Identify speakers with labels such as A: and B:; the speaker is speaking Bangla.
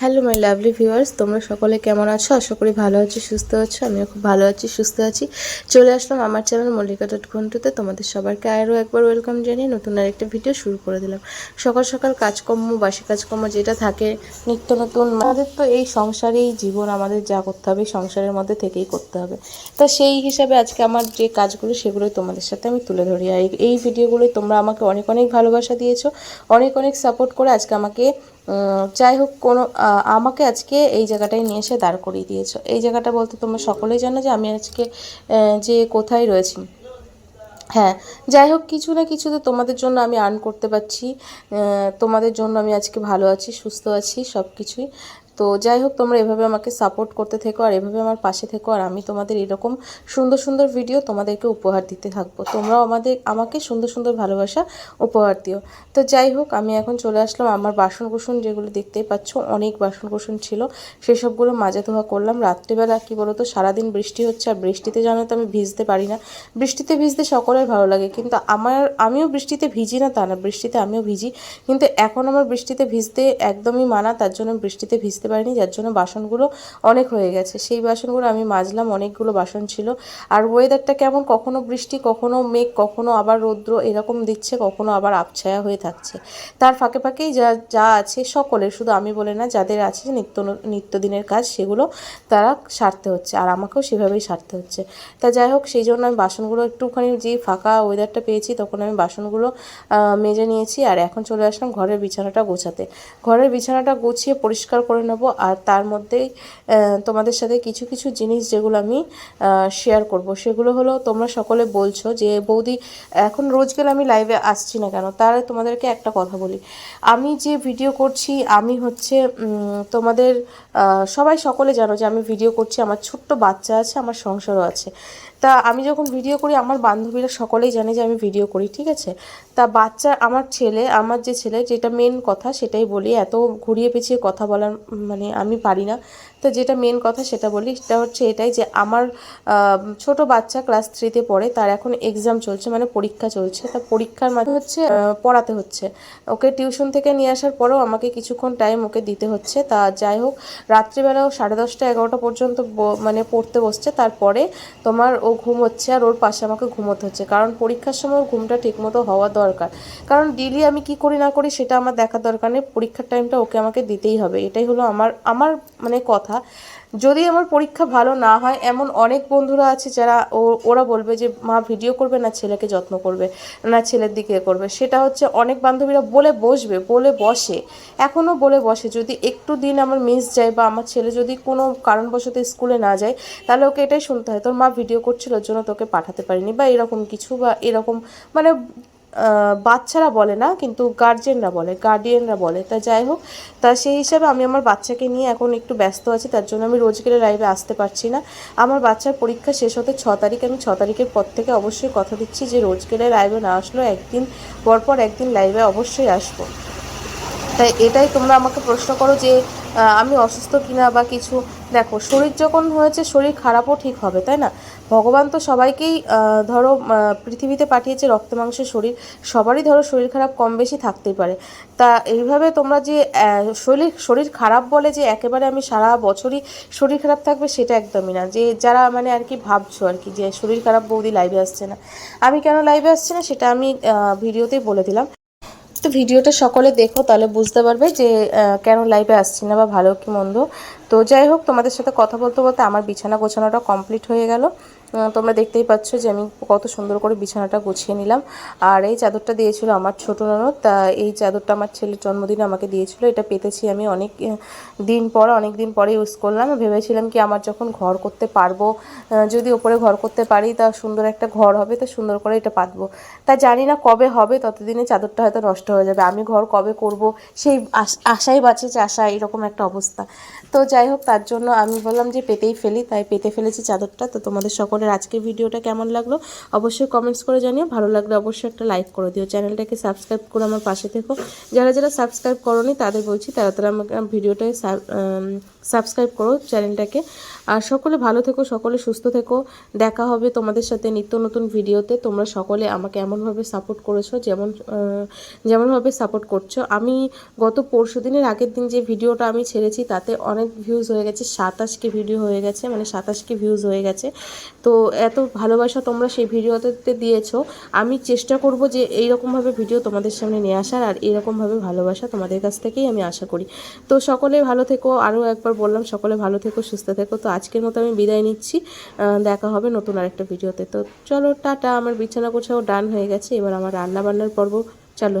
A: হ্যালো মাই লাভলি ভিউয়ার্স তোমরা সকলে কেমন আছো? আশা করি ভালো আছি, সুস্থ আছো। আমিও খুব ভালো আছি, সুস্থ আছি। চলে আসলাম আমার চ্যানেল মল্লিকা ডট ঘন্টুতে তোমাদের সবাইকে আরও একবার ওয়েলকাম জানিয়ে নতুন আরেকটা ভিডিও শুরু করে দিলাম। সকাল সকাল কাজকর্ম, বাসি কাজকর্ম যেটা থাকে, নিত্য নতুন, আমাদের তো এই সংসারেই জীবন, আমাদের যা করতে হবে সংসারের মধ্যে থেকেই করতে হবে। তা সেই হিসাবে আজকে আমার যে কাজগুলো, সেগুলোই তোমাদের সাথে আমি তুলে ধরি। আর এই- ভিডিওগুলোই তোমরা আমাকে অনেক অনেক ভালোবাসা দিয়েছ। অনেক অনেক সাপোর্ট করে আজকে আমাকে যাই হোক, কোনো আমাকে আজকে এই জায়গাটায় নিয়ে এসে দাঁড় করিয়ে দিয়েছ। এই জায়গাটা বলতে তোমরা সকলেই জানো যে আমি আজকে যে কোথায় রয়েছি। হ্যাঁ যাই হোক, কিছু না কিছু তো তোমাদের জন্য আমি আর্ন করতে পারছি। তোমাদের জন্য আমি আজকে ভালো আছি, সুস্থ আছি সব কিছুই তো যাই হোক, তোমরা এভাবে আমাকে সাপোর্ট করতে থেকো আর এভাবে আমার পাশে থেকো আর আমি তোমাদের এরকম সুন্দর সুন্দর ভিডিও তোমাদেরকে উপহার দিতে থাকব। তোমরাও আমাদের, আমাকে সুন্দর সুন্দর ভালোবাসা উপহার দিও। তো যাই হোক, আমি এখন চলে আসলাম। আমার বাসন কুসন যেগুলো দেখতেই পাচ্ছ, অনেক বাসন কুসন ছিল। সেসবগুলো মাজা ধোয়া করলাম। রাত্রিবেলা কী বলো তো সারাদিন বৃষ্টি হচ্ছে আর বৃষ্টিতে জানো তো আমি ভিজতে পারি না। বৃষ্টিতে ভিজতে সকলের ভালো লাগে, কিন্তু আমার, আমিও বৃষ্টিতে ভিজি না তা না। বৃষ্টিতে আমিও ভিজি, কিন্তু এখন আমার বৃষ্টিতে ভিজতে একদমই মানা, তার জন্য বৃষ্টিতে ভিজতে পারিনি, যার জন্য বাসনগুলো অনেক হয়ে গেছে। সেই বাসনগুলো আমি মাজলাম, অনেকগুলো বাসন ছিল। আর ওয়েদারটা কেমন? কখনো বৃষ্টি, কখনো মেঘ, কখনো আবার রৌদ্র, এরকম দিচ্ছে, কখনো আবার আবছায়া হয়ে থাকছে। তার ফাঁকে ফাঁকেই যা যা আছে সকলের, শুধু আমি বলে না, যাদের আছে নিত্য নিত্যদিনের কাজ, সেগুলো তারা সারতে হচ্ছে, আর আমাকেও সেভাবেই সারতে হচ্ছে। তা যাই হোক, সেই জন্য আমি বাসনগুলো একটুখানি যে ফাঁকা ওয়েদারটা পেয়েছি, তখন আমি বাসনগুলো মেজে নিয়েছি। আর এখন চলে আসলাম ঘরের বিছানাটা গোছাতে। ঘরের বিছানাটা গুছিয়ে পরিষ্কার করে নেব। আর তার মধ্যেই আহ, তোমাদের সাথে কিছু কিছু জিনিস যেগুলো আমি শেয়ার করব। সেগুলো হলো তোমরা সকলে বলছো যে বৌদি এখন রোজ গেলে আমি লাইভে আসছি না কেন? তার তোমাদেরকে একটা কথা বলি। আমি যে ভিডিও করছি আমি হচ্ছে তোমাদের সবাই সকলে জানো যে আমি ভিডিও করছি আমার ছোট্ট বাচ্চা আছে আমার সংসারও আছে। তা আমি যখন ভিডিও করি আমার বান্ধবীরা সকলেই জানে যে আমি ভিডিও করি ঠিক আছে? তা বাচ্চা আমার ছেলে আমার যে ছেলে যেটা মেন কথা সেটাই বলি। এত ঘুরিয়ে পেঁচিয়ে কথা বলার মানে আমি পারি না। তো যেটা মেন কথা সেটা বলি, সেটা হচ্ছে এটাই যে আমার ছোট বাচ্চা ক্লাস থ্রিতে পড়ে, তার এখন এক্সাম চলছে মানে পরীক্ষা চলছে। তা পরীক্ষার মাঝে হচ্ছে পড়াতে হচ্ছে। ওকে টিউশন থেকে নিয়ে আসার পরেও আমাকে কিছুক্ষণ টাইম ওকে দিতে হচ্ছে। তা যাই হোক, রাত্রিবেলাও সাড়ে দশটা এগারোটা পর্যন্ত মানে পড়তে বসছে। তারপরে তোমার ও ঘুম হচ্ছে আর ওর পাশে আমাকে ঘুমোতে হচ্ছে। কারণ পরীক্ষার সময় ঘুমটা ঠিকমতো হওয়া দরকার। কারণ ডেলি আমি কি করি না করি সেটা আমার দেখার দরকার নেই। পরীক্ষার টাইমটা ওকে আমাকে দিতেই হবে। এটাই হলো আমার আমার মানে কথা, যদি আমার পরীক্ষা ভালো না হয়, এমন অনেক বন্ধুরা আছে যারা ও- ওরা বলবে যে, মা ভিডিও করবে না, ছেলেকে যত্ন করবে না, ছেলের দিকে করবে। সেটা হচ্ছে অনেক বান্ধবীরা বলে বসবে, বলে বসে এখনও বলে বসে, যদি একটু দিন আমার মিস যায় বা আমার ছেলে যদি কোনো কারণবশত স্কুলে না যায়, তাহলে ওকে এটাই শুনতে হয়, তোর মা ভিডিও করছিল জন্য তোকে পাঠাতে পারিনি, বা এরকম কিছু বা এরকম মানে বাচ্চারা বলে না, কিন্তু গার্জেনরা বলে গার্ডিয়ানরা বলে। তা যাই হোক, তা সেই হিসাবে আমি আমার বাচ্চাকে নিয়ে এখন একটু ব্যস্ত আছি, তার জন্য আমি রোজগেরে লাইভে আসতে পারছি না। আমার বাচ্চার পরীক্ষা শেষ হতে ছ তারিখ, আমি ছ তারিখের পর থেকে অবশ্যই কথা দিচ্ছি যে রোজগেরে লাইভে না আসলেও একদিন, পরপর একদিন লাইভে অবশ্যই আসব। তাই এটাই তোমরা আমাকে প্রশ্ন করো যে আমি অসুস্থ কিনা বা কিছু দেখো, শরীর যখন হয়েছে, শরীর খারাপও ঠিক হবে, তাই না? ভগবান তো সবাইকেই ধরো পৃথিবীতে পাঠিয়েছে রক্ত মাংসের শরীর, সবারই ধরো শরীর খারাপ কম বেশি থাকতেই পারে। তা এইভাবে তোমরা যে শরীর শরীর খারাপ বলে যে একেবারে আমি সারা বছরই শরীর খারাপ থাকবে, সেটা একদমই না। যে যারা মানে আর কি ভাবছ আর কি যে শরীর খারাপ বৌদি লাইভে আসছে না। আমি কেন লাইভে আসছি না, সেটা আমি ভিডিওতেই বলে দিলাম। তো ভিডিওটা সকলে দেখো, তাহলে বুঝতে পারবে যে কেন লাইভে আসছি না বা ভালো কি মন্দ। তো যাই হোক, তোমাদের সাথে কথা বলতে বলতে আমার বিছানা গোছানোটা কমপ্লিট হয়ে গেল। তোমরা দেখতেই পাচ্ছ যে আমি কত সুন্দর করে বিছানাটা গুছিয়ে নিলাম। আর এই চাদরটা দিয়েছিল আমার ছোটো ননদ তা এই চাদরটা আমার ছেলের জন্মদিনে আমাকে দিয়েছিল। এটা পেতেছি আমি অনেক দিন পর, অনেক দিন পরে ইউজ করলাম। ভেবেছিলাম কি আমার যখন ঘর করতে পারব যদি ওপরে ঘর করতে পারি, তা সুন্দর একটা ঘর হবে, তো সুন্দর করে এটা পাতবো। তা জানি না কবে হবে, ততদিনে চাদরটা হয়তো নষ্ট হয়ে যাবে। আমি ঘর কবে করব, সেই আশ- আশাই বাঁচে চাষা এরকম একটা অবস্থা। তো যাই যাই হোক, তার জন্য আমি বললাম যে পেতেই ফেলি, তাই পেতে ফেলেছি চাদরটা। তো তোমাদের সকলের আজকের ভিডিওটা কেমন লাগল অবশ্যই কমেন্টস করে জানিও। ভালো লাগলে অবশ্যই একটা লাইক করে দিও। চ্যানেলটাকে সাবস্ক্রাইব করে আমার পাশে থেকো। যারা যারা সাবস্ক্রাইব করনি তাদের বলছি তারা তারা আমাকে ভিডিওটাকে সাবস্ক্রাইব করো চ্যানেলটাকে। আর সকলে ভালো থেকো, সকলে সুস্থ থেকো। দেখা হবে তোমাদের সাথে নিত্য নতুন ভিডিওতে। তোমরা সকলে আমাকে এমনভাবে সাপোর্ট করেছ, যেমন যেমনভাবে সাপোর্ট করছ। আমি গত পরশু দিনের আগের দিন যে ভিডিওটা আমি ছেড়েছি, তাতে অনেক ভিউজ হয়ে গেছে, সাতাশকে ভিডিও হয়ে গেছে মানে সাতাশকে ভিউজ হয়ে গেছে। তো এত ভালোবাসা তোমরা সেই ভিডিওতে দিয়েছ। আমি চেষ্টা করব যে এইরকমভাবে ভিডিও তোমাদের সামনে নিয়ে আসার আর এরকমভাবে ভালোবাসা তোমাদের কাছ থেকেই আমি আশা করি। তো সকলে ভালো থেকো, আরও একবার বললাম, সকলে ভালো থেকো, সুস্থ থেকো। তো আজকের মতো আমি বিদায় নিচ্ছি। দেখা হবে নতুন আরেকটা ভিডিওতে তো। চলো, টাটা, আমার বিছানা গোছাও ডান হয়ে গেছে। এবার আমার রান্না বান্নার পর্ব, চালু।